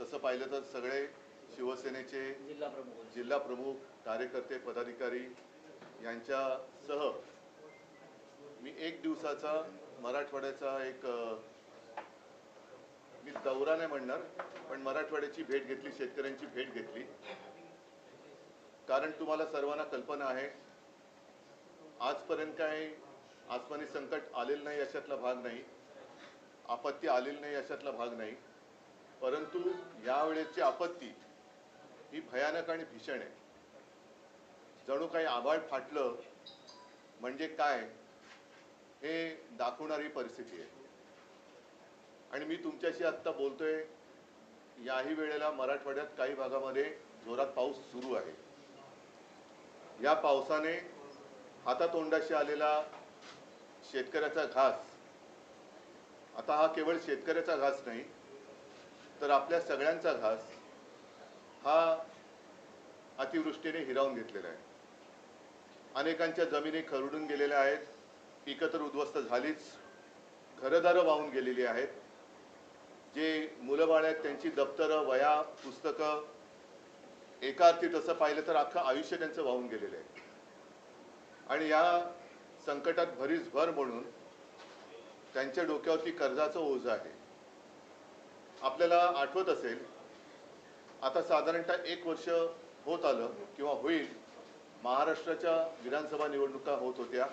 तसं पाहिलं तर सगळे शिवसेनेचे जिल्हा प्रमुख कार्यकर्ते पदाधिकारी यांच्यासह मी एक दिवसाचा मराठवाड्याचा एक मी दौरा नाही म्हणणार पण मराठवाड्याची भेट घेतली शेतकऱ्यांची भेट घेतली. कारण तुम्हाला सर्वांना कल्पना आहे आजपर्यंत काय आसमानी संकट आलेलं नाही अशातला भाग नाही आपत्ती आलेली नाही अशातला भाग नाही. परंतु यावेळेची आपत्ती ही भयानक आणि भीषण आहे. जणू काही आभाळ फाटलं म्हणजे काय हे दाखवणारी परिस्थिती आहे. आणि मी तुमच्याशी आत्ता बोलतोय याही वेळेला मराठवाड्यात काही भागामध्ये जोरात पाऊस सुरू आहे. या पावसाने हातातोंडाशी आलेला शेतकऱ्याचा घास आता हा केवळ शेतकऱ्याचा घास नाही तर आपल्या सगळ्यांचा घास हा अतिवृष्टीने हिरावून घेतलेला आहे. अनेकांच्या जमिनी खरडून गेलेल्या आहेत पिकं तर उद्ध्वस्त झालीच घरदारं वाहून गेलेली आहेत. जे मुलं बाळ आहेत त्यांची दप्तरं वया पुस्तकं एका अर्थी तसं पाहिलं तर अख्खं आयुष्य त्यांचं वाहून गेलेलं आहे. आणि या संकटात भरीस भर म्हणून त्यांच्या डोक्यावरती कर्जाचं ओझं आहे. आपल्याला आठवत असेल आता साधारणतः एक वर्ष होत आलं किंवा होईल महाराष्ट्राच्या विधानसभा निवडणुका होत होत्या.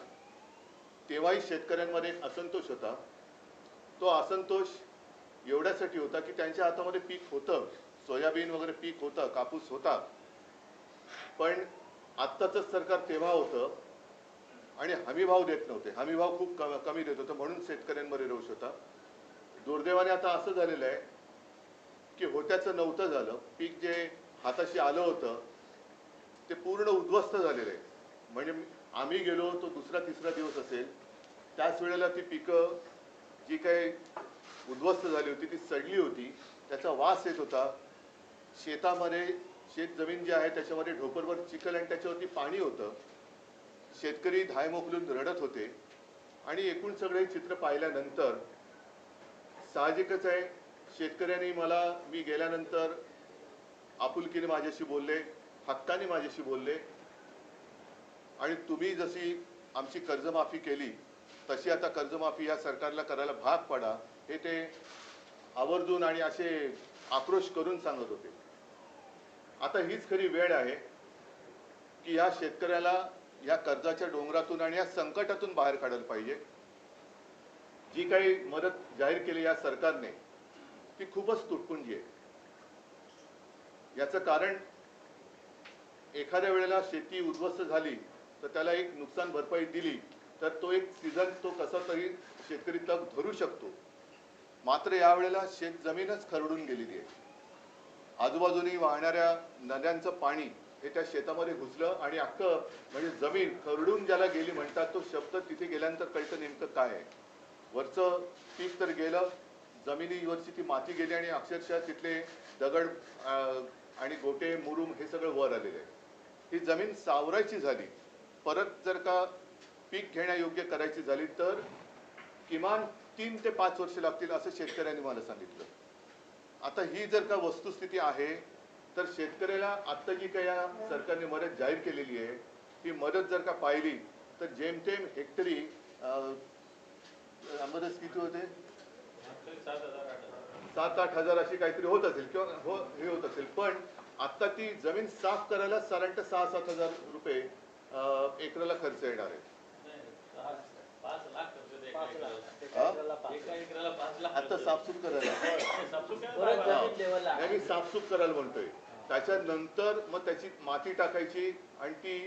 तेव्हाही शेतकऱ्यांमध्ये एक असंतोष होता. तो असंतोष एवढ्यासाठी होता की त्यांच्या हातामध्ये पीक होतं. सोयाबीन वगैरे पीक होतं कापूस होता. पण आत्ताचं सरकार तेव्हा होतं आणि हमीभाव देत नव्हते. हमीभाव खूप कमी देत होतं म्हणून शेतकऱ्यांमध्ये रोष होता. दुर्दैवाने आता असं झालेलं आहे की होत्याचं नव्हतं झालं. पीक जे हाताशी आलं होतं ते पूर्ण उद्ध्वस्त झालेलं आहे. म्हणजे आम्ही गेलो तो दुसरा तिसरा दिवस असेल. त्याच वेळेला ती पिकं जी काही उद्ध्वस्त झाली होती ती सडली होती. त्याचा वास येत होता. शेतामध्ये शेत जमीन जी आहे त्याच्यामध्ये ढोपरभर चिखल आणि त्याच्यावरती पाणी होतं. शेतकरी धाय मोकलून रडत होते. आणि एकूण सगळे चित्र पाहिल्यानंतर साहजिकच आहे शेतकऱ्यांनी मला मी गेल्यानंतर आपुलकीने माझ्याशी बोलले हक्काने माझ्याशी बोलले. आणि तुम्ही जशी आमची कर्जमाफी केली तशी आता कर्जमाफी या सरकारला करायला भाग पडा हे ते आवर्जून आणि असे आक्रोश करून सांगत होते. आता हीच खरी वेळ आहे की या शेतकऱ्याला या कर्जाच्या डोंगरातून आणि या संकटातून बाहेर काढायला पाहिजे. जी काही मदत जाहीर केली या सरकारने ती खूपच तुटपुंजी आहे. याचं कारण एखाद्या वेळेला शेती उद्ध्वस्त झाली तर त्याला एक नुकसान भरपाई दिली तर तो एक सीझन तो कसा तरी शेतकरी तग धरू शकतो. मात्र यावेळेला शेत जमीनच खरडून गेलेली आहे. आजूबाजूनी वाहणाऱ्या नद्यांचं पाणी हे त्या शेतामध्ये घुसलं आणि अख्खं म्हणजे जमीन खरडून ज्याला गेली म्हणतात तो शब्द तिथे गेल्यानंतर कळतं नेमकं काय आहे. वरचं पीक तर गेलं जमिनीवरची ती माती गेली आणि अक्षरशः तिथले दगड आणि गोटे मुरुम हे सगळं वर आलेलं आहे ही जमीन सावरायची झाली. परत जर का पीक घेण्यायोग्य करायची झाली तर किमान तीन ते पाच वर्ष लागतील असं शेतकऱ्यांनी मला सांगितलं. आता ही जर का वस्तुस्थिती आहे तर शेतकऱ्याला आत्ता जी काही या सरकारने मदत जाहीर केलेली आहे ती मदत जर का पाहिली तर जेमतेम हेक्टरी अं, मदत किती होते? सात आठ हजार अशी काहीतरी होत असेल किंवा हो हे होत असेल. पण आता ती जमीन साफ करायला साधारणतः सहा सात हजार रुपये एकराला खर्च येणार आहे. आता साफसूफ करायला. मी साफसूफ करायला म्हणतोय. त्याच्यानंतर मग त्याची माती टाकायची आणि ती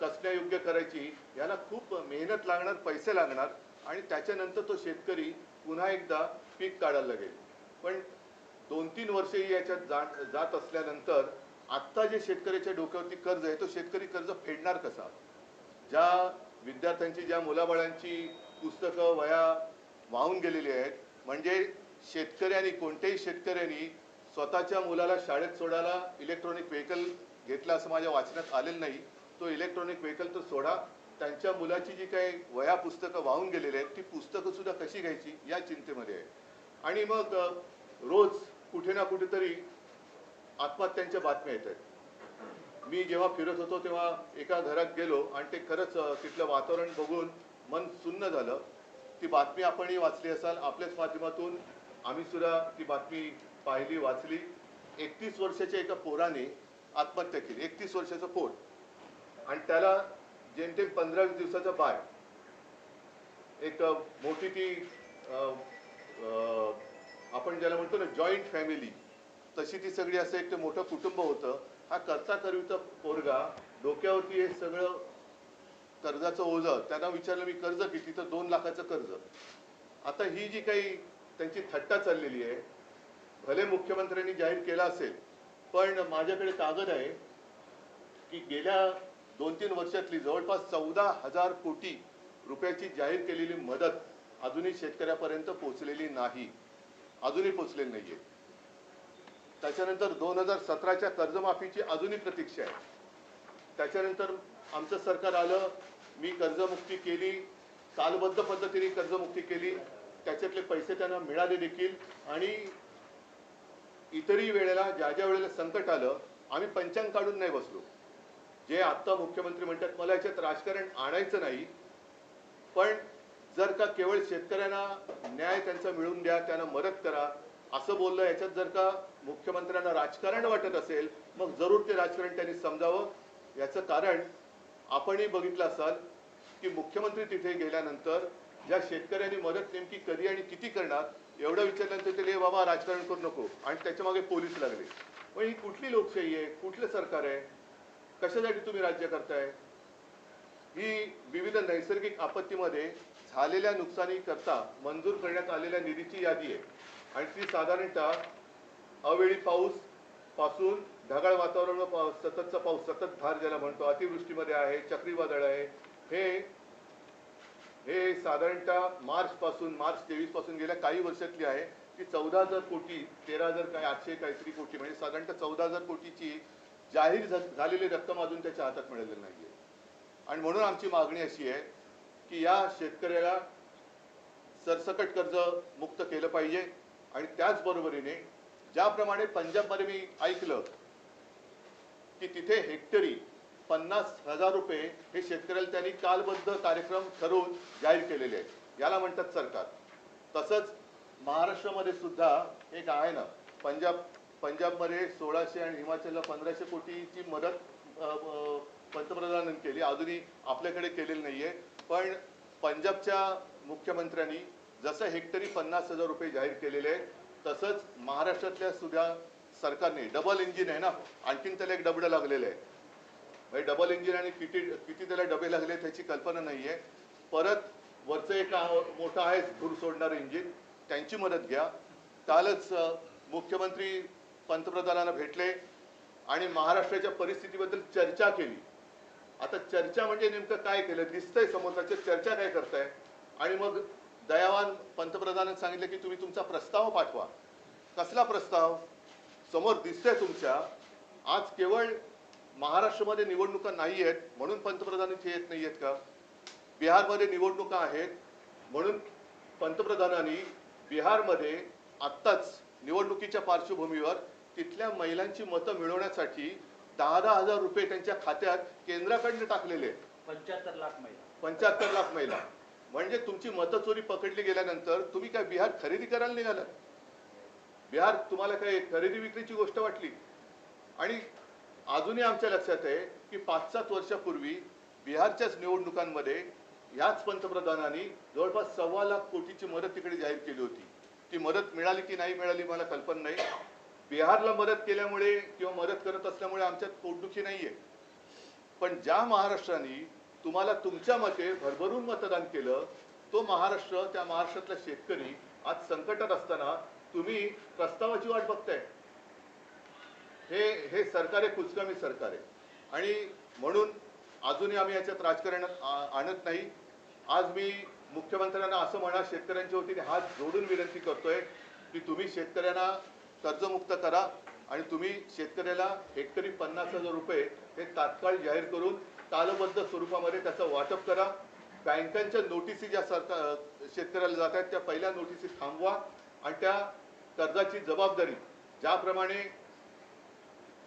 कसण्यायोग्य करायची याला खूप मेहनत लागणार पैसे लागणार. आणि त्याच्यानंतर तो शेतकरी पुन्हा एकदा पीक काढायला लागेल. पण दोन तीन वर्ष याच्यात जात जात असल्यानंतर आत्ता जे शेतकऱ्याच्या डोक्यावरती कर्ज आहे तो शेतकरी कर्ज फेडणार कसा? ज्या विद्यार्थ्यांची ज्या मुलाबाळांची पुस्तकं वया वाहून गेलेली आहेत म्हणजे शेतकऱ्यांनी कोणत्याही शेतकऱ्यांनी स्वतःच्या मुलाला शाळेत सोडायला इलेक्ट्रॉनिक व्हेकल घेतला असं माझ्या वाचनात आलेलं नाही. तो इलेक्ट्रॉनिक व्हेकल तर सोडा. त्यांच्या मुलाची जी काही वया पुस्तकं वाहून गेलेली आहेत ती पुस्तकं सुद्धा कशी घ्यायची? या चिंतेमध्ये आहे. आणि मग रोज कुठे ना कुठेतरी आत्महत्यांच्या बातम्या येत आहेत. मी जेव्हा फिरत होतो तेव्हा एका घरात गेलो आणि ते खरंच तिथलं वातावरण बघून मन सुन्न झालं. ती बातमी आपणही वाचली असाल. आपल्याच माध्यमातून आम्ही सुद्धा ती बातमी पाहिली वाचली. एकतीस वर्षाच्या एका पोराने आत्महत्या केली. एकतीस वर्षाचं पोर. आणि त्याला जेमतेम पंधरा वीस दिवसाचा बाय एक मोठी ती आपण ज्याला म्हणतो ना जॉईंट फॅमिली तशी ती सगळी असं एक ते मोठं कुटुंब होतं. हा करता करविता पोरगा डोक्यावरती हे सगळं कर्जाचं ओझं त्यांना विचारलं मी कर्ज किती तर दोन लाखाचं कर्ज. आता ही जी काही त्यांची थट्टा चाललेली आहे भले मुख्यमंत्र्यांनी जाहीर केला असेल पण माझ्याकडे कागद आहे की गेल्या दोन तीन वर्षातली जवळपास चौदा हजार कोटी रुपयाची जाहीर केलेली मदत अजूनही शेतकऱ्यापर्यंत पोहोचलेली नाही. अजूनही पोहोचलेली नाहीये. त्याच्यानंतर दोन हजार सतराच्या कर्जमाफीची अजूनही प्रतीक्षा आहे. त्याच्यानंतर आमचं सरकार आलं मी कर्जमुक्ती केली कालबद्ध पद्धतीने कर्जमुक्ती केली. त्याच्यातले पैसे त्यांना मिळाले देखील. आणि इतरही वेळेला ज्या ज्या वेळेला संकट आलं आम्ही पंचांग काढून नाही बसलो. जे आत्ता मुख्यमंत्री म्हणतात मला याच्यात राजकारण आणायचं नाही. पण जर का केवळ शेतकऱ्यांना न्याय त्यांचा मिळवून द्या त्यांना मदत करा असं बोललं याच्यात जर का मुख्यमंत्र्यांना राजकारण वाटत असेल मग जरूर ते राजकारण त्यांनी समजावं. याचं कारण आपणही बघितलं असाल की मुख्यमंत्री तिथे गेल्यानंतर ज्या शेतकऱ्यांनी मदत नेमकी कधी आणि किती करणार एवढं विचारल्यानंतर ते बाबा राजकारण करू नको. आणि त्याच्यामागे पोलीस लागले. मग ही कुठली लोकशाही आहे? कुठलं सरकार आहे? कशासाठी तुम्ही राज्य करताय? ही विविध नैसर्गिक आपत्तीमध्ये झालेल्या नुकसानी करता मंजूर करण्यात आलेल्या निधीची यादी आहे. आणि ती साधारणतः अवेळी पाऊसपासून ढगाळ वातावरण व पा- सततचा पाऊस सतत धार ज्याला म्हणतो अतिवृष्टीमध्ये आहे चक्रीवादळ आहे हे हे साधारणतः मार्च पासून मार्च तेवीसपासून गेल्या काही वर्षातली आहे की चौदा हजार कोटी तेरा हजार काय आठशे काहीतरी कोटी म्हणजे साधारणतः चौदा हजार कोटीची जाहीर झालेली रक्कम अजून त्याच्या हातात मिळालेली नाहीये. आणि म्हणून आमची मागणी अशी आहे की या शेतकऱ्याला सरसकट कर्ज मुक्त केलं पाहिजे. आणि त्याचबरोबरीने ज्याप्रमाणे पंजाबमध्ये मी ऐकलं की तिथे हेक्टरी पन्नास हजार रुपये हे शेतकऱ्याला त्यांनी कालबद्ध कार्यक्रम ठरवून जाहीर केलेले आहेत. याला म्हणतात सरकार. तसंच महाराष्ट्रामध्ये सुद्धा एक आहे ना पंजाब पंजाबमध्ये सोळाशे आणि हिमाचलला पंधराशे कोटीची मदत पंतप्रधानांनी केली. अजूनही आपल्याकडे केलेली नाहीये. पण पंजाबच्या मुख्यमंत्र्यांनी जसं हेक्टरी पन्नास हजार रुपये जाहीर केलेले आहेत तसंच महाराष्ट्रातल्या सुद्धा सरकारने डबल इंजिन आहे ना आणखीन त्याला एक डबडं लागलेलं आहे. म्हणजे डबल इंजिन आणि किती किती त्याला डबे लागले त्याची कल्पना नाहीये परत वरचं एक मोठं आहे धूर सोडणारं इंजिन त्यांची मदत घ्या. कालच मुख्यमंत्री पंतप्रधानांना भेटले आणि महाराष्ट्राच्या परिस्थितीबद्दल चर्चा केली. आता चर्चा म्हणजे नेमकं काय केलं? दिसतंय समोरच्या चर्चा काय करताय? आणि मग दयावान पंतप्रधानांनी सांगितलं की तुम्ही तुमचा प्रस्ताव पाठवा. कसला प्रस्ताव? समोर दिसतंय तुमच्या. आज केवळ महाराष्ट्रामध्ये निवडणुका नाही आहेत म्हणून पंतप्रधान इथे येत नाही आहेत का? बिहारमध्ये निवडणुका आहेत म्हणून पंतप्रधानांनी बिहारमध्ये आत्ताच निवडणुकीच्या पार्श्वभूमीवर तिथल्या महिलांची मतं मिळवण्यासाठी दहा दहा हजार रुपये त्यांच्या खात्यात केंद्राकडनं टाकलेले आहेत. पंच्याहत्तर लाख महिला. पंच्याहत्तर लाख महिला. म्हणजे तुमची मतचोरी पकडली गेल्यानंतर तुम्ही काय बिहार खरेदी करायला निघालात? बिहार तुम्हाला काय खरेदी विक्रीची गोष्ट वाटली? आणि अजूनही आमच्या लक्षात आहे की पाच सात वर्षापूर्वी बिहारच्याच निवडणुकांमध्ये याच पंतप्रधानांनी जवळपास सव्वा लाख कोटीची मदत तिकडे जाहीर केली होती. ती मदत मिळाली की नाही मिळाली मला कल्पना नाही. बिहारला मदत केल्यामुळे किंवा मदत करत असल्यामुळे आमच्यात पोटदुखी नाहीये. पण ज्या महाराष्ट्राने तुम्हाला तुमच्या मते भरभरून मतदान केलं तो महाराष्ट्र त्या महाराष्ट्रातला शेतकरी आज संकटात असताना तुम्ही प्रस्तावाची वाट बघताय. हे हे सरकार आहे कुचकामी सरकार आहे. आणि म्हणून अजूनही आम्ही याच्यात राजकारण आणत नाही. आज मी मुख्यमंत्र्यांना असं म्हणा शेतकऱ्यांच्या वतीने हात जोडून विनंती करतोय की तुम्ही शेतकऱ्यांना कर्जमुक्त करा आणि तुम्ही शेतकऱ्याला हेक्टरी पन्नास हजार रुपये हे तात्काळ जाहीर करून कालबद्ध स्वरूपामध्ये त्याचं वाटप करा. बँकांच्या नोटिसी ज्या सरकार शेतकऱ्याला जात आहेत त्या पहिल्या नोटिसी थांबवा आणि त्या कर्जाची जबाबदारी ज्याप्रमाणे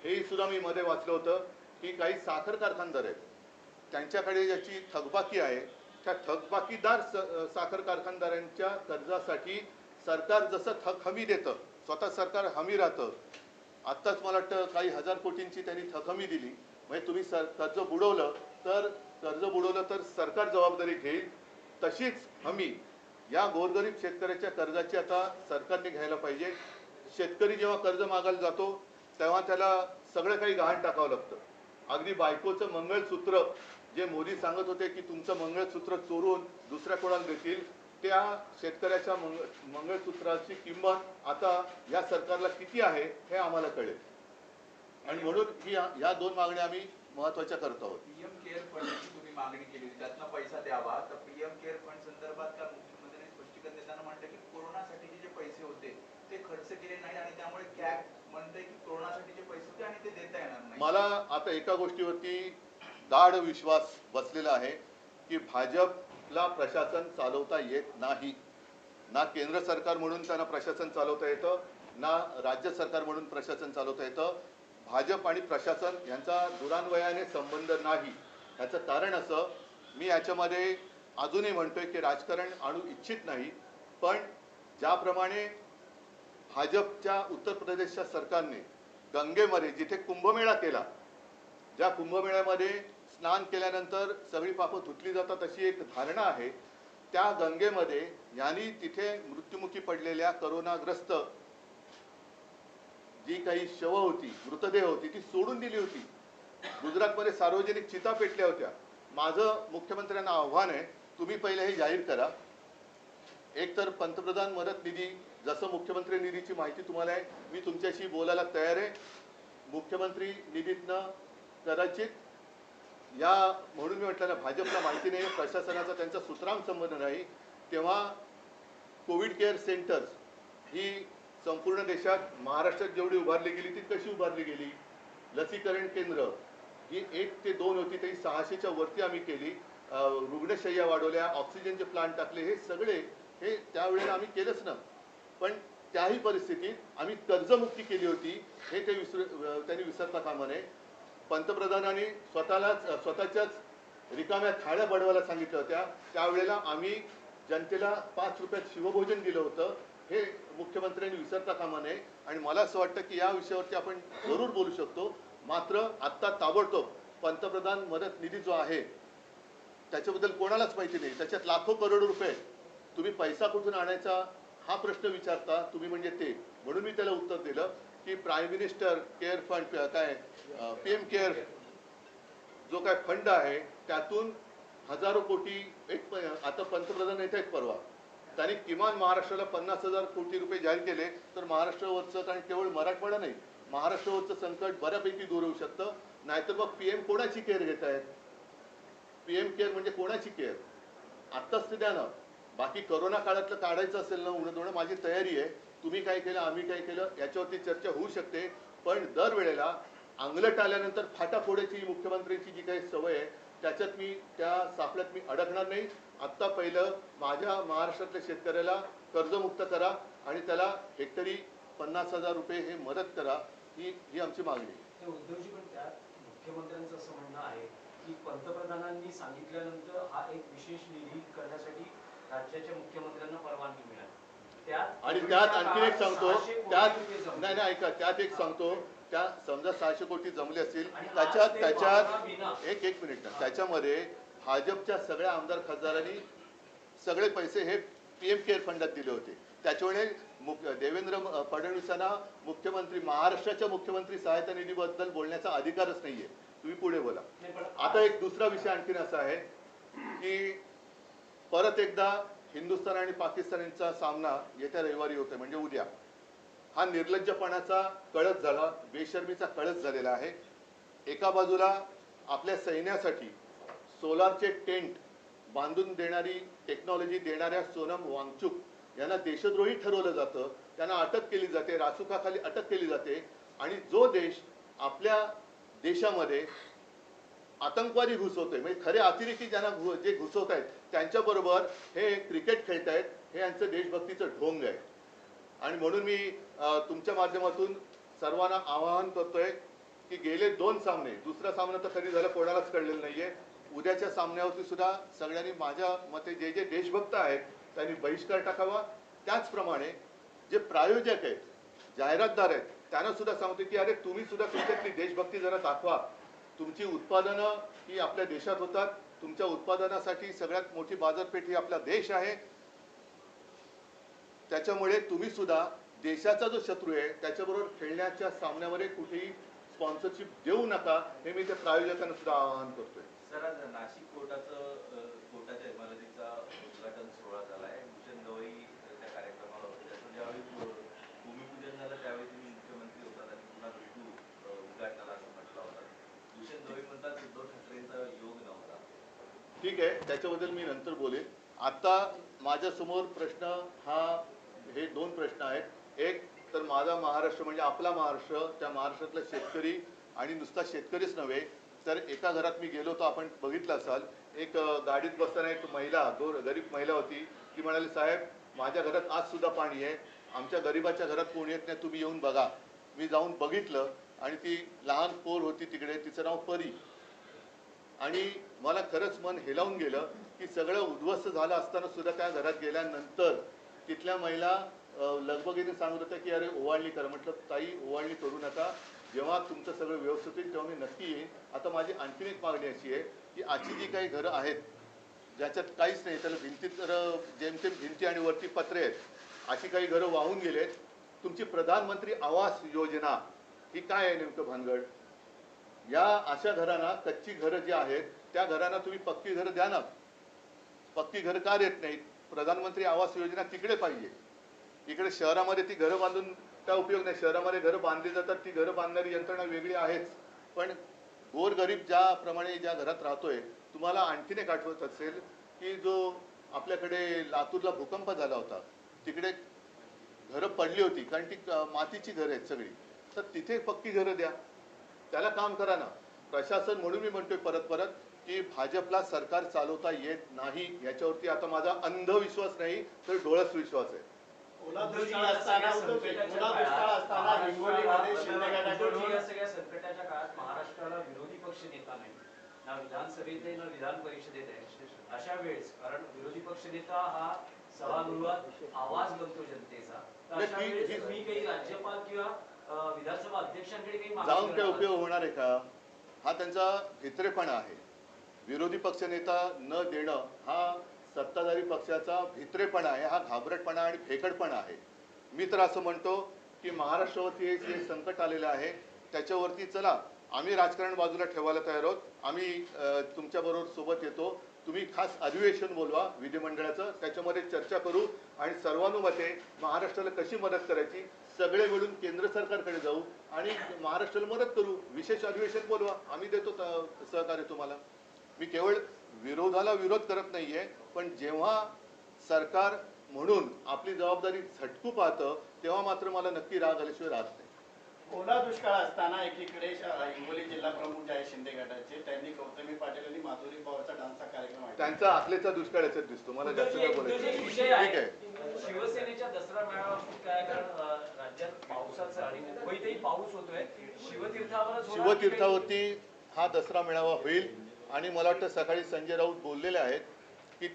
हे सुद्धा मी मध्ये वाचलं होतं की काही साखर कारखानदार आहेत त्यांच्याकडे ज्याची थकबाकी आहे त्या थकबाकीदार स- साखर कारखानदारांच्या कर्जासाठी सरकार जसं थक हमी देतं स्वतः सरकार हमी राहतं. आत्ताच मला वाटतं काही हजार कोटींची त्यांनी थक हमी दिली. म्हणजे तुम्ही सर कर्ज बुडवलं तर कर्ज बुडवलं तर सरकार जबाबदारी घेईल. तशीच हमी या गोरगरीब शेतकऱ्याच्या कर्जाची आता सरकारने घ्यायला पाहिजे. शेतकरी जेव्हा कर्ज मागायला जातो तेव्हा त्याला सगळं काही गहाण टाकावं लागतं. अगदी बायकोचं मंगळसूत्र जे मोदी सांगत होते की तुमचं मंगळसूत्र चोरून दुसऱ्या कोणाला देतील त्या शेतकऱ्याच्या मंग मंगळसूत्राची किंमत आता या सरकारला किती आहे हे आम्हाला कळेल. आणि म्हणून ही या दोन मागण्या आम्ही महत्त्वाच्या करत आहोत. पीएम केअर फंडची तुम्ही मागणी केली होती त्यातनं पैसा द्यावा. तर पीएम केअर फंड संदर्भात काल मुख्यमंत्र्यांनी स्पष्टीकरण देताना म्हटलं की कोरोनासाठीचे जे पैसे होते ते खर्च केले नाही आणि त्यामुळे कॅब म्हणतंय की कोरोनासाठीचे पैसे होते आणि ते देता येणार नाही. मला आता एका गोष्टीवरती दाढ विश्वास बसलेला आहे की ला प्रशासन चालवता येत नाही. ना केंद्र सरकार म्हणून त्यांना प्रशासन चालवता येतं ना राज्य सरकार म्हणून प्रशासन चालवता येतं. भाजप आणि प्रशासन यांचा दुरान्वयाने संबंध नाही. याचं कारण असं मी याच्यामध्ये अजूनही म्हणतोय की राजकारण आणू इच्छित नाही पण ज्याप्रमाणे भाजपच्या उत्तर प्रदेशच्या सरकारने गंगेमध्ये जिथे कुंभमेळा केला ज्या कुंभमेळ्यामध्ये स्नान केल्यानंतर सगळी पापं धुतली जातात अशी एक धारणा आहे. त्या गंगेमध्ये यांनी तिथे मृत्युमुखी पडलेल्या करोनाग्रस्त जी काही शव होती मृतदेह होती ती सोडून दिली होती. गुजरातमध्ये सार्वजनिक चिता पेटल्या होत्या. माझं मुख्यमंत्र्यांना आव्हान आहे तुम्ही पहिले हे जाहीर करा. एक तर पंतप्रधान मदत निधी जसं मुख्यमंत्री निधीची माहिती तुम्हाला आहे मी तुमच्याशी बोलायला तयार आहे. मुख्यमंत्री निधीतनं कदाचित या म्हणून मी म्हटलं ना भाजपला माहिती नाही प्रशासनाचा त्यांचा सुतराम संबंध नाही. तेव्हा कोविड केअर सेंटर्स ही संपूर्ण देशात महाराष्ट्रात जेवढी उभारली गेली ती कशी उभारली गेली? लसीकरण केंद्र ही एक ते दोन होती तरी सहाशेच्या वरती आम्ही केली. रुग्णशय्या वाढवल्या ऑक्सिजनचे प्लांट टाकले हे सगळे हे त्यावेळेला आम्ही केलंच ना. पण त्याही परिस्थितीत आम्ही कर्जमुक्ती केली होती हे ते विसर त्यांनी विसरता कामा नये. पंतप्रधानांनी स्वतःलाच स्वतःच्याच रिकाम्या थाळ्या बडवायला सांगितल्या होत्या. त्यावेळेला आम्ही जनतेला पाच रुपयात शिवभोजन दिलं होतं. हे मुख्यमंत्र्यांनी विसरता कामा नये. आणि मला असं वाटतं की या विषयावरती आपण जरूर बोलू शकतो. मात्र आत्ता ताबडतोब पंतप्रधान मदत निधी जो आहे त्याच्याबद्दल कोणालाच माहिती नाही. त्याच्यात लाखो करोड रुपये तुम्ही पैसा कुठून आणायचा हा प्रश्न विचारता तुम्ही म्हणजे ते. म्हणून मी त्याला उत्तर दिलं. की प्राईम मिनिस्टर केअर फंड काय पी एम केअर जो काय फंड आहे त्यातून हजारो कोटी एक आता पंतप्रधान येत आहेत परवा. त्यांनी किमान महाराष्ट्राला पन्नास हजार कोटी रुपये जाहीर केले तर महाराष्ट्रावरचं कारण केवळ मराठवाडा नाही महाराष्ट्रावरचं संकट बऱ्यापैकी दूर होऊ शकतं. नाहीतर मग पी एम कोणाची केअर घेत आहेत? पी एम केअर म्हणजे कोणाची केअर आत्ताच ते द्या ना बाकी करोना काळातलं काढायचं असेल ना उन्हा दोन माझी तयारी आहे. तुम्ही काय केलं आम्ही काय केलं याच्यावरती चर्चा होऊ शकते पण दरवेळेला अंगलट आल्यानंतर फाटा फोडायची मुख्यमंत्र्यांची जी काही सवय आहे त्याच्यात मी त्या सापळ्यात मी अडकणार नाही आत्ता पहिलं माझ्या महाराष्ट्रातल्या शेतकऱ्याला कर्जमुक्त करा आणि त्याला हेक्टरी पन्नास हजार रुपये हे मदत करा ही ही आमची मागणी आहे. ते उद्धवजी पण त्यात मुख्यमंत्र्यांचं असं म्हणणं आहे की पंतप्रधानांनी सांगितल्यानंतर हा एक विशेष निधी करण्यासाठी राज्याच्या मुख्यमंत्र्यांना परवानगी मिळाली आणि त्यात आणखी एक सांगतो 600 कोटी त्यात. नाही नाही ऐका त्यात एक सांगतो त्या समजा सहाशे कोटी जमले असतील त्याच्यात त्याच्यात. एक एक मिनिट ना त्याच्यामध्ये भाजपच्या सगळ्या आमदार खासदारांनी सगळे पैसे हे पी एम केअर फंडात दिले होते त्याच्यामुळे देवेंद्र फडणवीसांना मुख्यमंत्री महाराष्ट्राच्या मुख्यमंत्री सहायता निधीबद्दल बोलण्याचा अधिकारच नाहीये तुम्ही पुढे बोला आता एक दुसरा विषय आणखीन असा आहे की परत एकदा हिंदुस्थान आणि पाकिस्तानचा सामना येत्या रविवारी होतोय म्हणजे उद्या. हा निर्लज्जपणाचा कळस झाला बेशर्मीचा कळस झालेला आहे. एका बाजूला आपल्या सैन्यासाठी सोलारचे टेंट बांधून देणारी टेक्नॉलॉजी देणाऱ्या सोनम वांगचुक यांना देशद्रोही ठरवलं जातं. त्यांना अटक केली जाते रासुकाखाली अटक केली जाते. आणि जो देश आपल्या देशामध्ये आतंकवादी घुसवतोय म्हणजे खरे अतिरेकी ज्यांना घु- जे घुसवत आहेत त्यांच्याबरोबर हे क्रिकेट खेळतायत हे यांचं देशभक्तीचं ढोंग आहे. आणि म्हणून मी तुमच्या माध्यमातून सर्वांना आवाहन करतोय की गेले दोन सामने दुसरा सामना तर कधी झालं कोणालाच कळलेलं नाहीये. उद्याच्या सामन्यावरती सुद्धा सगळ्यांनी माझ्या मते जे जे देशभक्त आहेत त्यांनी बहिष्कार टाकावा. त्याचप्रमाणे जे प्रायोजक आहेत जाहिरातदार आहेत त्यांना सुद्धा सांगतो की अरे तुम्ही सुद्धा तुमच्यातली देशभक्ती जरा दाखवा. तुमची उत्पादनं ही आपल्या देशात होतात. तुमच्या उत्पादनासाठी सगळ्यात मोठी बाजारपेठ ही आपला देश आहे. त्याच्यामुळे तुम्ही सुद्धा देशाचा जो शत्रू आहे त्याच्याबरोबर खेळण्याच्या सामन्यामध्ये कुठेही स्पॉन्सरशिप देऊ नका हे मी त्या प्रायोजकांना सुद्धा आवाहन करतोय. सर नाशिक कोर्टाचं अ, कोर्टाच्या इमारतीचा उद्घाटन सोहळा झाला आहे भूषण गवई त्या कार्यक्रमाला होते त्याचं ज्यावेळी भू- भूमिपूजन झालं त्यावेळी तुम्ही मुख्यमंत्री होतात आणि पुन्हा भेटू अ, उद्घाटनाला असं म्हटलं होतं भूषण गवई म्हणतात उद्धव ठाकरेंचा योग नव्हता ठीक आहे त्याच्याबद्दल मी नंतर बोलेन. आता माझ्यासमोर प्रश्न हा हे दोन प्रश्न आहेत. एक तर माझा महाराष्ट्र म्हणजे आपला महाराष्ट्र त्या महाराष्ट्रातला शेतकरी आणि नुसता शेतकरीच नव्हे तर एका घरात मी गेलो तर आपण बघितलं असाल. एक गाडीत बसताना एक महिला गोर गरीब महिला होती. ती म्हणाली साहेब माझ्या घरात आज सुद्धा पाणी आहे. आमच्या गरिबाच्या घरात कोणी येत नाही तुम्ही येऊन बघा. मी जाऊन बघितलं आणि ती लहान पोर होती तिकडे तिचं नाव परी. आणि मला खरंच मन हेलावून गेलं की सगळं उद्ध्वस्त झालं असताना सुद्धा त्या घरात गेल्यानंतर तिथल्या महिला अ, लगबगीने सांगत होत्या की अरे ओवाळणी करा म्हटलं ताई ओवाळणी करू नका. जेव्हा तुमचं सगळं व्यवस्थित होईल तेव्हा मी नक्की येईन. आता माझी आणखीन एक मागणी अशी आहे की आजची जी काही घरं आहेत ज्याच्यात काहीच नाही त्याला भिंतीत तर जेमतेम भिंती आणि वरती पत्रे आहेत अशी काही घरं वाहून गेलेत. तुमची प्रधानमंत्री आवास योजना ही काय आहे नेमकं भानगड? या अशा घरांना कच्ची घरं जी आहेत त्या घरांना तुम्ही पक्की घरं द्या ना. पक्की घरं का देत नाहीत? प्रधानमंत्री आवास योजना तिकडे पाहिजे. इकडे शहरामध्ये ती घरं बांधून त्या उपयोग नाही? शहरामध्ये घरं बांधली जातात ती घरं बांधणारी यंत्रणा वेगळी आहेच. पण गोरगरीब ज्याप्रमाणे ज्या घरात राहतोय तुम्हाला आणखीन एक आठवत असेल की जो आपल्याकडे लातूरला भूकंप झाला होता तिकडे घरं पडली होती कारण ती मातीची घरं आहेत सगळी. तर तिथे पक्की घरं द्या. त्याला काम करा ना. प्रशासन म्हणून मी म्हणतोय परत परत की भाजपला सरकार चालवता येत नाही याच्यावरती आता माझा अंधविश्वास नाही तर डोळस विश्वास आहे. संकटाच्या काळात महाराष्ट्राला विरोधी पक्ष नेता नाही. ना विधानसभेत आहे ना विधान परिषदेत आहे. अशा वेळेस कारण विरोधी पक्ष नेता हा सभागृहात आवाज बनतो जनतेचा. तर अशा वेळेस तुम्ही काही राज्यपाल किंवा विधानसभा अध्यक्षांकडे काही मागणी जाऊन काय उपयोग होणार आहे का? हा त्यांचा भित्रेपणा आहे. विरोधी पक्षनेता न देणं हा सत्ताधारी पक्षाचा भित्रेपणा आहे हा घाबरटपणा आणि फेकटपणा आहे. मी तर असं म्हणतो की महाराष्ट्रावरती हे जे संकट आलेलं आहे त्याच्यावरती चला आम्ही राजकारण बाजूला ठेवायला तयार आहोत. आम्ही तुमच्याबरोबर सोबत येतो. तुम्ही खास अधिवेशन बोलवा विधिमंडळाचं त्याच्यामध्ये चर्चा करू आणि सर्वानुमते महाराष्ट्राला कशी मदत करायची सगळे मिळून केंद्र सरकारकडे जाऊ आणि महाराष्ट्राला मदत करू. विशेष अधिवेशन बोलवा. आम्ही देतो सहकार्य तुम्हाला. मी केवळ विरोधाला विरोध करत नाहीये पण जेव्हा सरकार म्हणून आपली जबाबदारी झटकू पाहतं तेव्हा मात्र मला नक्की राग आल्याशिवाय राहत नाही. ओला दुष्काळ असताना एकीकडे हिंगोली जिल्हा प्रमुख जे आहे शिंदे गटाचे त्यांनी गौतमी पाटील आणि माधुरी पवारचा डान्सचा कार्यक्रम आहे त्यांचा आखलेचा दुष्काळ याच्यात दिसतो. मला जास्त काय बोलायचं ठीक आहे. शिवसेनेच्या दसरा मेळाव्यात काय कारण राज्यात पावसाचं आणि मुंबईतही पाऊस होतोय. शिवतीर्थावर शिवतीर्थावरती हा दसरा मेळावा होईल आणि मला वाटतं सकाळी संजय राऊत बोललेले आहेत की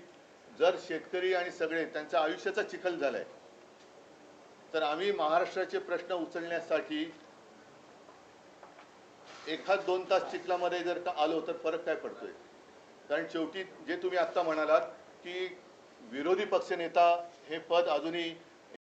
जर शेतकरी आणि सगळे त्यांच्या आयुष्याचा चिखल झालाय तर आम्ही महाराष्ट्राचे प्रश्न उचलण्यासाठी एखाद दोन तास चिखलामध्ये जर का आलो तर फरक काय पडतोय? कारण शेवटी जे तुम्ही आत्ता म्हणालात की विरोधी पक्षनेता हे पद अजूनही